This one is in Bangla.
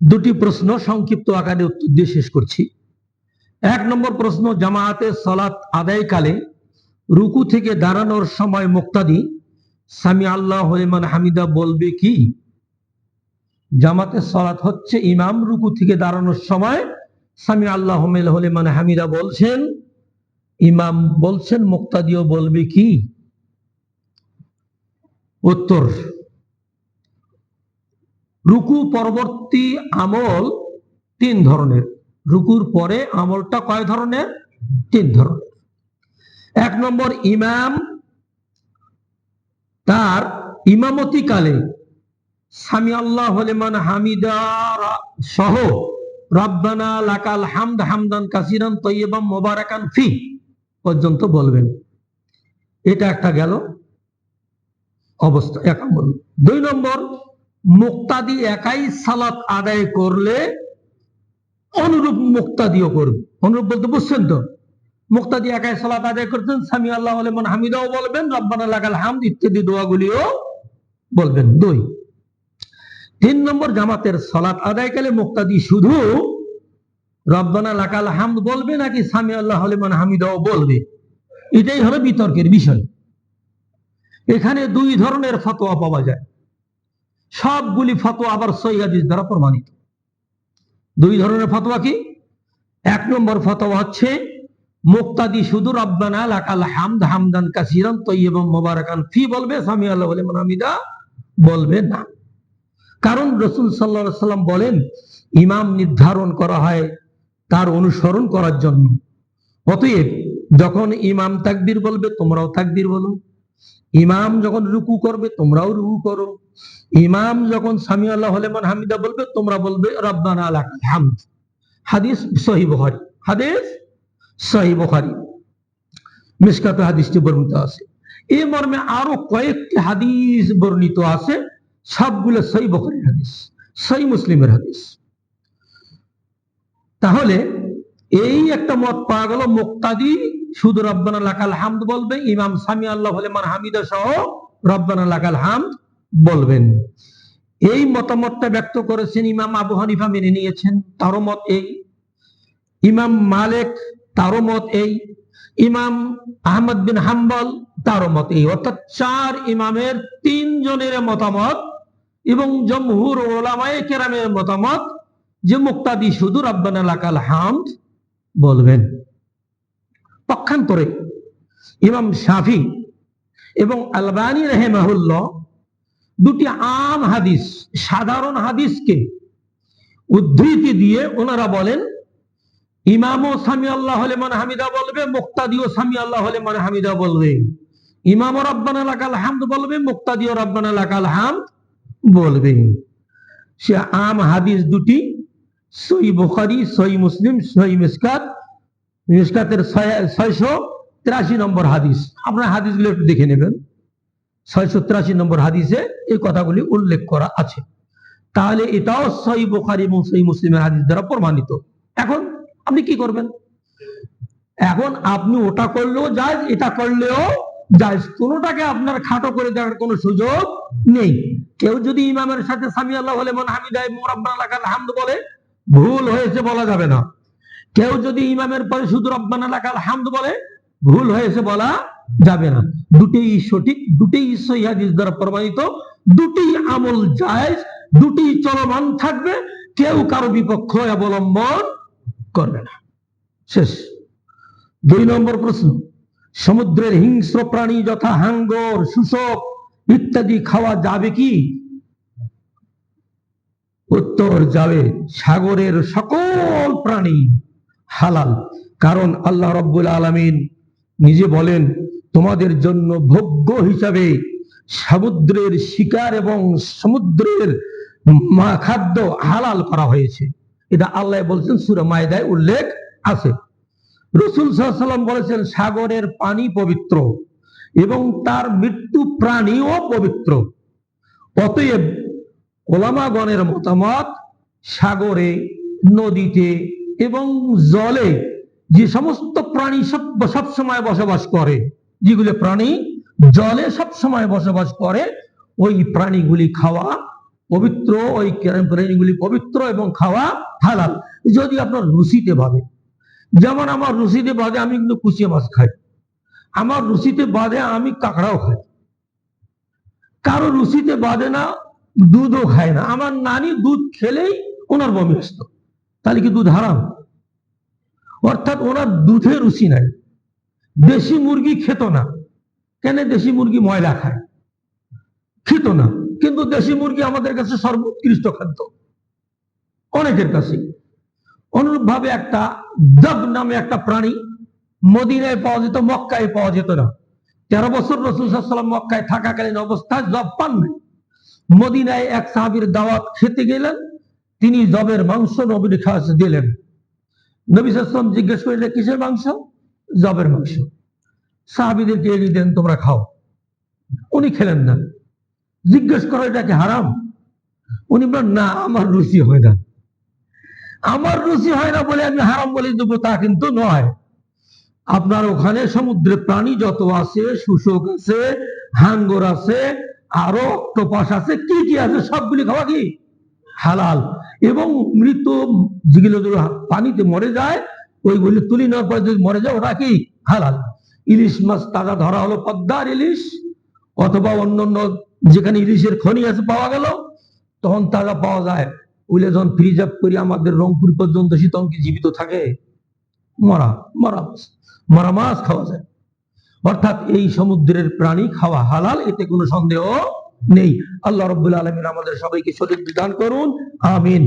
দুটি প্রশ্ন সংক্ষিপ্ত আকারে উত্তর দিয়ে শেষ করছি। এক নম্বর প্রশ্ন, জামায়াতে সলাৎ আদায়কালে রুকু থেকে দাঁড়ানোর সময় মুক্তাদি, সামি আল্লাহ হলিমান হামিদা বলবে কি? জামাতে সলাৎ হচ্ছে ইমাম রুকু থেকে দাঁড়ানোর সময় সামি আল্লাহ হলিমান হামিদা বলছেন, ইমাম বলছেন, মুক্তাদিও বলবে কি? উত্তর রুকু পরবর্তী আমল তিন ধরনের। রুকুর পরে আমলটা কয় ধরনের? তিন ধরনের। এক নম্বর, ইমাম তার ইমামতি কালে সামি আল্লাহ হলিমান হামিদার সহ রব্বানা লাকাল হামদ হামদান কাসিরান তৈবাম মোবারাকান ফি পর্যন্ত বলবেন। এটা একটা গেল অবস্থা। এক নম্বর। দুই নম্বর মুক্তাদি একাই সালাত আদায় করলে অনুরূপ মুক্তাদিও করবে। অনুরূপ বলতে বুঝছেন তো? মুক্তাদি একাই সালাত আদায় করতেন, সামি আল্লাহ আলমান হামিদাও বলবেন, রব্বানা লাগাল হামদ, ইত্যাদি দোয়াগুলিও বলবেন। দুই। তিন নম্বর, জামাতের সালাত আদায়কালে মুক্তাদি শুধু রব্বানা লাকাল হামদ বলবে নাকি সামি আল্লাহ আলমান হামিদাও বলবে? এটাই হলো বিতর্কের বিষয়। এখানে দুই ধরনের ফতোয়া পাওয়া যায়। সবগুলি ফতোয়া আবার সৈয়াদিস দ্বারা প্রমাণিত। দুই ধরনের ফতোয়া কি? এক নম্বর ফতোয়া হচ্ছে, মুক্তাদি শুধু রব্বানা লাকাল হামদ হামদান কাসিরান তৈয়বম মোবারকান। ফি বলবে? সামি আল্লাহ বলে হামিদা বলবে না। কারণ রসুল সাল্লা সাল্লাম বলেন, ইমাম নির্ধারণ করা হয় তার অনুসরণ করার জন্য। অতএব যখন ইমাম তাকবীর বলবে, তোমরাও তাকবীর বলো। ইমাম যখন রুকু করবে, তোমরাও রুকু করো। ইমাম যখন সামি আল্লাহ হলেমান হামিদা বলবে, তোমরা বলবে, রব্বানা হাদিস সহি বুখারী। হাদিস সহি বুখারী। মিসকাতে হাদিসটি বর্ণিত আছে। এই মর্মে আরও কয়েকটি হাদিস বর্ণিত আছে। সবগুলো সই বখরের হাদিস সই মুসলিমের হাদিস। তাহলে এই একটা মত পাওয়া গেল মুক্তাদি, শুধু রব্বানা লাকাল হামদ বলবে, ইমাম সামি আল্লাহ হলে মান হামিদা সহ রব্বানা লাকাল হামদ বলবেন। এই মতামতটা ব্যক্ত করেছেন ইমাম আবু হানিফা মেনে নিয়েছেন তারও মত এই। ইমাম মালিক তারও মত এই। ইমাম আহমদ বিন হাম্বল তারও মত এই। অর্থাৎ চার ইমামের তিন জনের মতামত এবং জমহুর ওলামায়ে কেরামের মতামত যে মুক্তাদি শুধু রব্বানা লাকাল হামদ বলবেন। পক্ষান্তরে ইমাম শাফি এবং আলবানী রেহেমাহুল্লাহ দুটি আম হাদিস, সাধারণ হাদিসকে উদ্ধৃতি দিয়ে ওনারা বলেন, ইমামও সামি আল্লাহ হলে মানে হামিদা বলবে, মুক্তাদিও সামি আল্লাহ হলে মানে হামিদা বলবে। ইমামও রব্বানা লাকাল হামদ বলবে, মুক্তাদিও রব্বানা লাকাল হামদ বলবে। সে আম হাদিস দুটি সই বুখারি সই মুসলিম সই মিসকাত। মিসকাতের ছয়শো তিরাশি নম্বর হাদিস। আপনার হাদিসগুলো একটু দেখে নেবেন। ছয়শো তিরাশি নম্বর হাদিসে এই কথাগুলি উল্লেখ করা আছে। তাহলে এটাও সই বুখারি এবং সই মুসলিমের হাদিস দ্বারা প্রমাণিত। এখন আপনি কি করবেন? এখন আপনি ওটা করলেও যায় এটা করলেও যায় কোনোটাকে আপনার খাটো করে দেওয়ার কোনো সুযোগ নেই। কেউ যদি ইমামের সাথে সামি আল্লাহ বলে, মন হামিদায় মোরাব্বান হামদ বলে ভুল হয়েছে বলা যাবে না। কেউ যদি ইমামের পরে শুধু রব্বান লাগাল হামদ বলে, ভুল হয়েছে বলা যাবে না। দুটি সঠিক দুটি সহিদ দ্বারা প্রমাণিত দুটি আমল জায়েজ দুটি চলমান থাকবে। কেউ কারও বিপক্ষ অবলম্বন করবে না। শেষ। দুই নম্বর প্রশ্ন, সমুদ্রের হিংস্র প্রাণী যথা হাঙ্গর শুষক ইত্যাদি খাওয়া যাবে কি? উত্তর যাবে সাগরের সকল প্রাণী হালাল। কারণ আল্লাহ রব্বুল আলমিন নিজে বলেন, তোমাদের জন্য ভোগ্য হিসাবে সমুদ্রের শিকার এবং সমুদ্রের খাদ্য হালাল করা হয়েছে। এটা আল্লাহ বলছেন, সুরা মায়দায় উল্লেখ আছে। রসুল সাল্লাম বলেছেন, সাগরের পানি পবিত্র এবং তার মৃত্যু প্রাণীও পবিত্র। অতএব ওলামাগণের মতামত, সাগরে, নদীতে এবং জলে যে সমস্ত প্রাণী সব সবসময় বসবাস করে, যেগুলো প্রাণী জলে সব সময় বসবাস করে, ওই প্রাণীগুলি খাওয়া পবিত্র, ওই প্রাণীগুলি পবিত্র এবং খাওয়া হালাল। যদি আপনার রুচিতে বাদে যেমন আমার রুচিতে বাদে আমি কিন্তু কুচিয়া মাছ খাই, আমার রুচিতে বাদে আমি কাঁকড়াও খাই। কারও রুচিতে বাদে না দুধও খায় না। আমার নানি দুধ খেলেই ওনার বমি আসতো তাহলে কি দুধ হারাম? অর্থাৎ ওনার দুধে রুচি নাই। দেশি মুরগি খেত না। কেন দেশি মুরগি ময়লা খায়? খেত না। কিন্তু দেশি মুরগি আমাদের কাছে সর্বোৎকৃষ্ট খাদ্য। অনেকের কাছে। অনুরূপ ভাবে একটা দব নামে একটা প্রাণী মদিনায় পাওয়া যেত, মক্কায় পাওয়া যেত না। তেরো বছর রসুল সাল্লাম মক্কায় থাকাকালীন অবস্থায় জব পান নাই। মদিনায় এক সাহাবির দাওয়াত খেতে গেলেন, তিনি জবের মাংস নবীর খাওয়া দিলেন। নবী সাল্লাম জিজ্ঞেস করলেন, কিসের মাংস? জবের মাংস। সাহাবিদেরকে এগিয়ে দেন, তোমরা খাও। উনি খেলেন না। জিজ্ঞেস করো, এটা কি হারাম? উনি বলেন না, আমার রুচি হয় না। আমার রুচি হয় না বলে আমি হারাম বলে দেবো, তা কিন্তু নয়। আপনার ওখানে সমুদ্রে প্রাণী যত আছে শুশক আছে, হাঙ্গর আছে আরও অক্টোপাস আছে, কি কি আছে, সবগুলি খাওয়া কি? হালাল। এবং মৃত যেগুলো পানিতে মরে যায়, ওইগুলি তুলি নেওয়ার পরে যদি মরে যায়, ওটা কি? হালাল। ইলিশ মাছ তাজা ধরা হলো পদ্মার ইলিশ, অথবা অন্য অন্য যেখানে ইলিশের খনি আছে পাওয়া গেল, তখন তাজা পাওয়া যায়। ওইলে যখন ফ্রিজ আপ করি, আমাদের রংপুর পর্যন্ত শীতল কি জীবিত থাকে, মরা মরা মাছ। মরা মাছ খাওয়া যায়। অর্থাৎ এই সমুদ্রের প্রাণী খাওয়া হালাল, এতে কোনো সন্দেহ নেই। আল্লাহ রব্বুল আলমিন আমাদের সবাইকে শরীর বিধান করুন, আমিন।